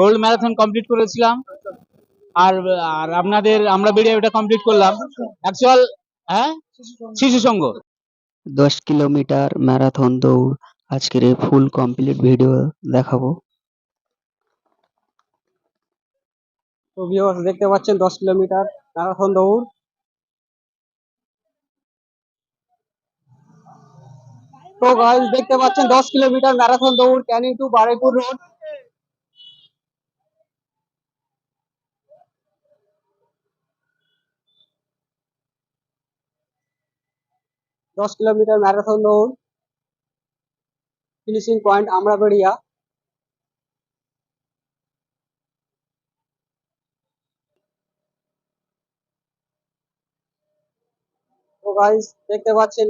Gold marathon complete করেছিলাম। আর আর আপনাদের আমরা বেরিয়ে ওটা কমপ্লিট করলাম। অ্যাকচুয়াল হ্যাঁ? শিশু সংঘ দশ কিলোমিটার ম্যারাথন দৌড়। আজকের এই ফুল কমপ্লিট ভিডিও দেখাবো। তো ভিউয়ার্স দেখতে পাচ্ছেন দশ কিলোমিটার ম্যারাথন দৌড়। তো গাইস দেখতে পাচ্ছেন দশ কিলোমিটার ম্যারাথন দৌড়। ক্যানিং টু বারুইপুর রোড দশ কিলোমিটার ম্যারাথন দৌড়। Finishing point Amraberia. তো দেখতে পাচ্ছেন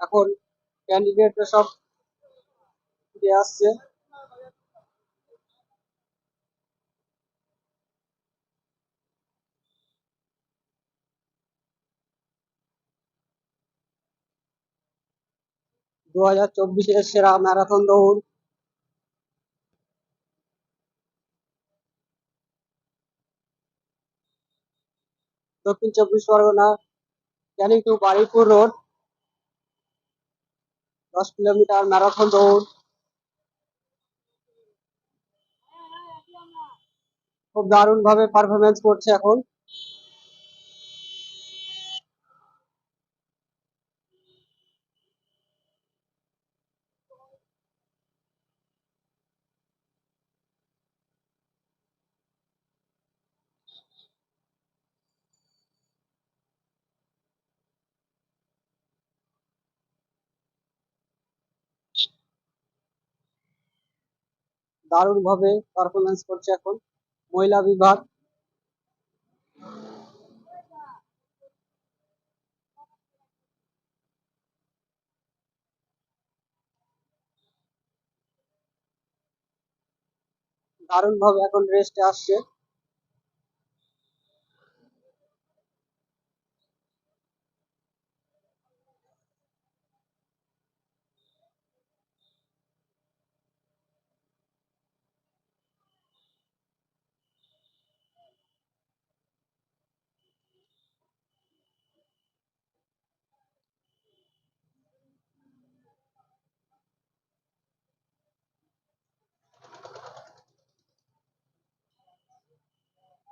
এখন ক্যান্ডিডেটরা সব আসছে। দু হাজার সেরা ম্যারাথন দৌড়। দক্ষিণ চব্বিশ পরগনা, ক্যানিং টু বারিপুর রোড, দশ কিলোমিটার ম্যারাথন দৌড়। খুব দারুণ ভাবে পারফরমেন্স করছে এখন। দারুণ ভাবে পারফরমেন্স করছে এখন মহিলা বিভাগ। দারুণ ভাবে এখন রেস্টে আসছে।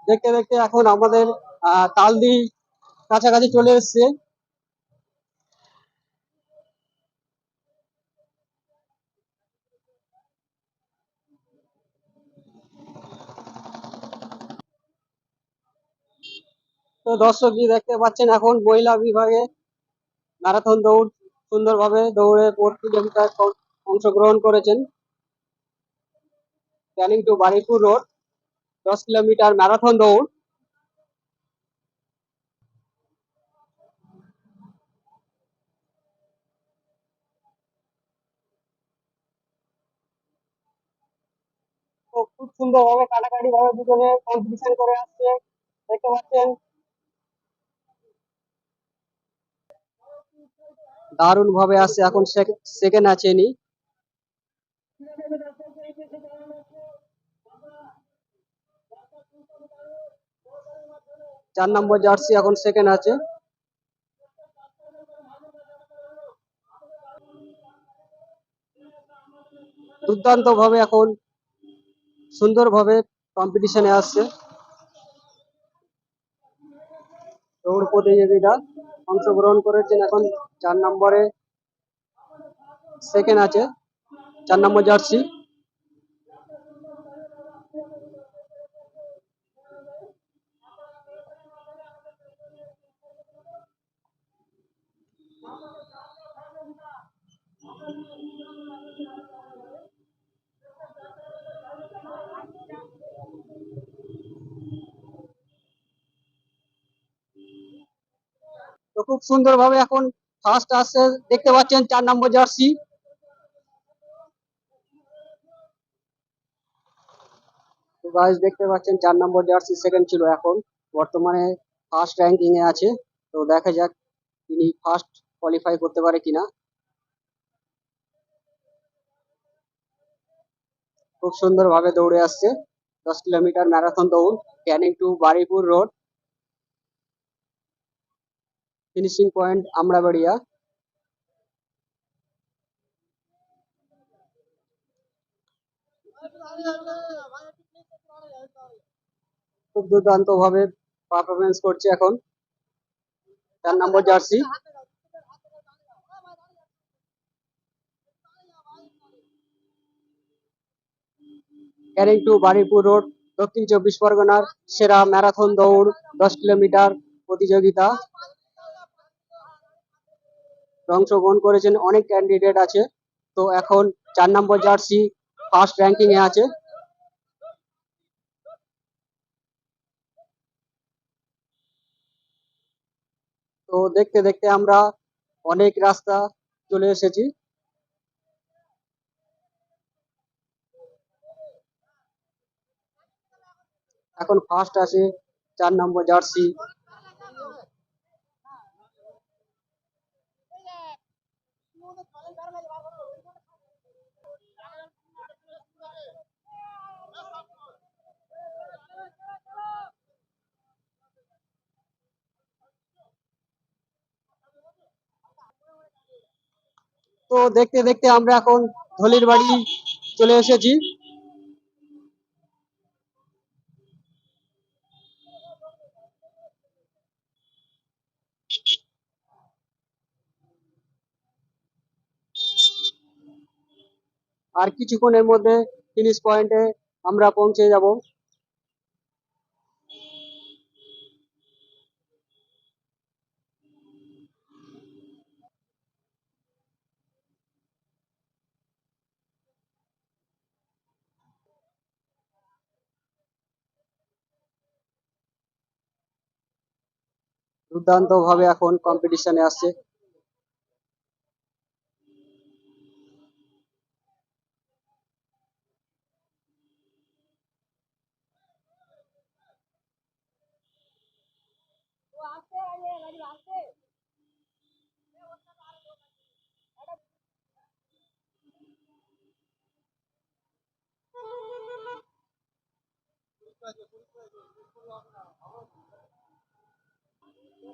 দেখতে দেখতে এখন আমাদের তালদি কাছাকাছি চলে এসছে। তো দর্শক দেখতে পাচ্ছেন এখন মহিলা বিভাগে ম্যারাথন দৌড় সুন্দরভাবে দৌড়ে প্রতিযোগিতায় অংশগ্রহণ করেছেন। ক্যানিং টু বারুইপুর রোড দশ কিলোমিটার ম্যারাথন দৌড়। খুব সুন্দর ভাবে কাটাকাটি ভাবে দুজনে কম্পিটিশন করে আসছে। দেখতে পাচ্ছেন। দারুণ ভাবে আসছে। এখন সেকেন্ড আছে ইনি। চার নম্বর জার্সি এখন সেকেন্ড আছে। দুর্দান্ত ভাবে এখন সুন্দরভাবে কম্পিটিশনে আসছে। দৌড় প্রতিযোগিতা অংশগ্রহণ করেছেন এখন চার নম্বরে সেকেন্ড আছে, চার নম্বর জার্সি। তো খুব সুন্দরভাবে এখন ফার্স্ট আসছে, দেখতে পাচ্ছেন চার নম্বর জার্সি দেখতে পাচ্ছেন চার নম্বর জার্সি সেকেন্ড ছিল এখন। বর্তমানে ফার্স্ট র্যাঙ্কিং এ আছে। তো দেখা যাক তিনি ফার্স্ট কোয়ালিফাই করতে পারে কিনা। খুব সুন্দরভাবে দৌড়ে আসছে। দশ কিলোমিটার ম্যারাথন দৌড়, Canning to Baripur road. Finishing point Amrabaria. খুব দুর্দান্ত ভাবে পারফরমেন্স করছে এখন। চার number jersey. Canning to Baripur road, Dakshin Chabbish পরগনার সেরা ম্যারাথন দৌড়, দশ কিলোমিটার প্রতিযোগিতা। অংশগ্রহণ করেছেন অনেক ক্যান্ডিডেট আছে। তো এখন চার নম্বর জার্সি ফার্স্ট র্যাঙ্কিং এ আছে। তো দেখতে দেখতে আমরা অনেক রাস্তা চলে এসেছি। এখন ফার্স্ট আছে চার নম্বর জার্সি তো দেখতে দেখতে আমরা এখন ধলির বাড়ি চলে এসেছি। আর কিছুক্ষণের মধ্যে ফিনিশ পয়েন্টে আমরা পৌঁছে যাব। দুর্দান্ত ভাবে এখন কম্পিটিশনে আসছে। Thank you.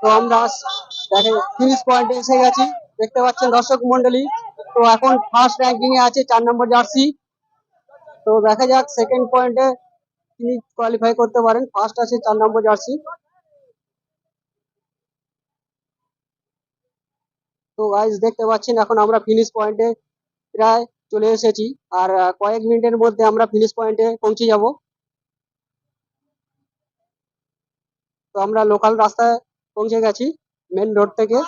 তো আমরা দেখে ফিনিশ পয়েন্টে এসে গেছি। দেখতে পাচ্ছেন দর্শক মন্ডলী, তো এখন ফার্স্ট র্যাঙ্কিং এ আছে চার নম্বর জার্সি তো দেখা যাক সেকেন্ড পয়েন্টে তিনি কোয়ালিফাই করতে পারেন। ফার্স্ট আছে চার নম্বর জার্সি তো গাইজ দেখতে পাচ্ছেন এখন আমরা ফিনিশ পয়েন্টে প্রায় চলে এসেছি। আর কয়েক মিনিটের মধ্যে আমরা ফিনিশ পয়েন্টে পৌঁছে যাব। তো আমরা লোকাল রাস্তায় পৌঁছে গেছি মেন রোড থেকে।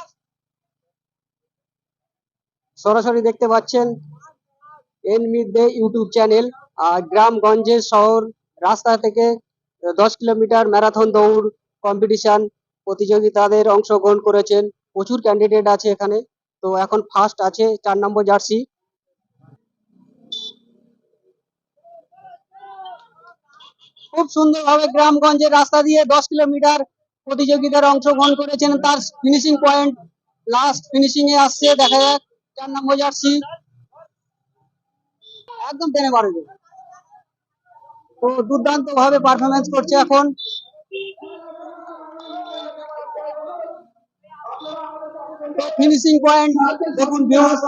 সরাসরি দেখতে পাচ্ছেন এন মিডে ইউটিউব চ্যানেল, আর গ্রামগঞ্জের শহর রাস্তা থেকে দশ কিলোমিটার ম্যারাথন দৌড় কম্পিটিশন প্রতিযোগিতাদের অংশগ্রহণ করেছেন। প্রচুর ক্যান্ডিডেট আছে এখানে। তো এখন ফার্স্ট আছে চার নম্বর জার্সি খুব সুন্দরভাবে গ্রামগঞ্জের রাস্তা দিয়ে দশ কিলোমিটার প্রতিযোগিতার অংশগ্রহণ করেছেন তার ফিনিশিং পয়েন্ট লাস্ট ফিনিশিং এ আসছে দেখা যাক চার নম্বর জার্সি একদম টেনে পারবে তো দুর্দান্ত ভাবে পারফরমেন্স করছে এখন। ফিনিশিং পয়েন্ট দেখুন ভিউয়ার্স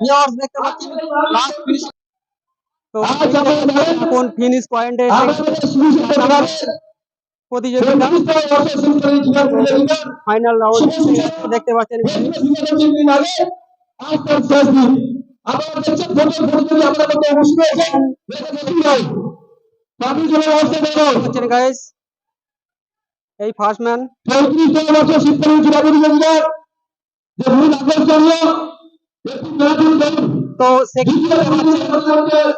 ভিউয়ার্স দেখতে পাচ্ছেন লাস্ট ফিনিশিং তো এখন ফিনিশ পয়েন্টে প্রতিযোগিতা ফাইনাল রাউন্ড দেখতে পাচ্ছেন। এই ফার্স্ট ম্যান তো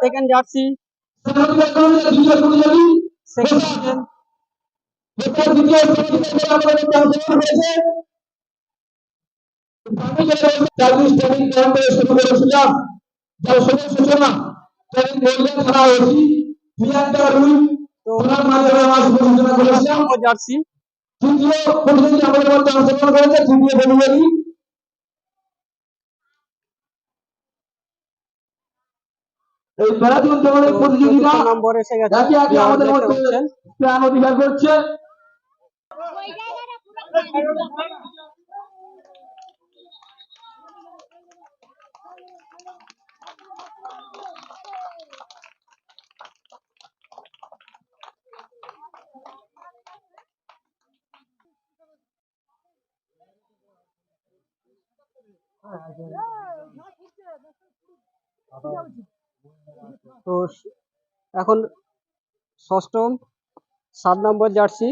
সেকেন্ড জার্সি। সেকেন্ড সূচনা জার্সি। তৃতীয় প্রতিযোগী আমাদের মধ্যে অংশগ্রহণ করেছে তৃতীয় ডেলিভারি এই ম্যারাথন দৌড়ের প্রতিযোগিতা নম্বর এসে গেছে। আমাদের মধ্যে। স্থান অধিকার করছে। তো এখন ষষ্ঠম সাত নম্বর জার্সি।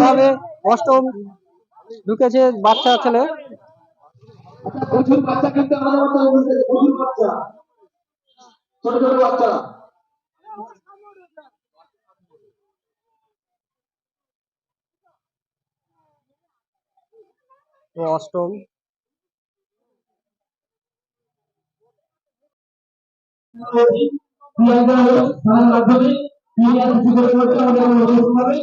ভাবে অষ্টম ঢুকেছে বাচ্চা ছেলে। বাচ্চা ছোট ছোট বাচ্চারা তো থানার মাধ্যমে কিছু করে আমাদের অনুরোধ হবে।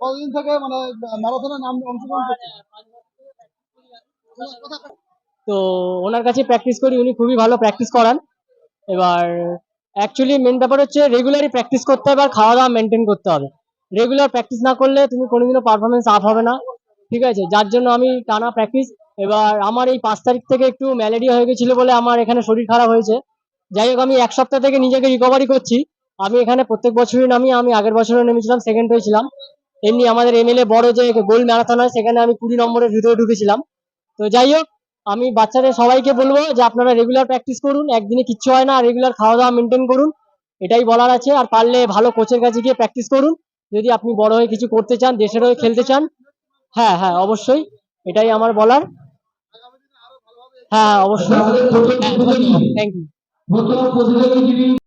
কতদিন থেকে মানে ম্যারাথনের নাম অংশগ্রহণ করছ? তো ওনার কাছে প্র্যাকটিস করি উনি খুবই ভালো প্র্যাকটিস করান। এবার অ্যাকচুয়ালি মেন ব্যাপার হচ্ছে রেগুলারই প্র্যাকটিস করতে হবে আর খাওয়া দাওয়া মেনটেন করতে হবে। রেগুলার প্র্যাকটিস না করলে তুমি কোনোদিনও পারফরমেন্স আপ হবে না। ঠিক আছে? যার জন্য আমি টানা প্র্যাকটিস এবার আমার এই পাঁচ তারিখ থেকে একটু ম্যালেরিয়া হয়ে গেছিল বলে আমার এখানে শরীর খারাপ হয়েছে। যাই হোক, আমি এক সপ্তাহ থেকে নিজেকে রিকভারি করছি। আমি এখানে প্রত্যেক বছরই নামি, আমি আগের বছরও নেমেছিলাম সেকেন্ড হয়েছিলাম। এমনি আমাদের এমএলএ বড় যে গোল ম্যারাথন হয়, সেখানে আমি কুড়ি নম্বরের ভিতরে ঢুকেছিলাম। তো যাই হোক, আমি বাচ্চাদের সবাইকে বলব যে আপনারা রেগুলার প্র্যাকটিস করুন। একদিনে কিচ্ছু হয় না রেগুলার খাওয়া দাওয়া মেনটেন করুন। এটাই বলার আছে। আর পারলে ভালো কোচের কাছে গিয়ে প্র্যাকটিস করুন। যদি আপনি বড় হয়ে কিছু করতে চান দেশের হয়ে খেলতে চান হ্যাঁ হ্যাঁ অবশ্যই। এটাই আমার বলার। হ্যাঁ হ্যাঁ অবশ্যই। Thank you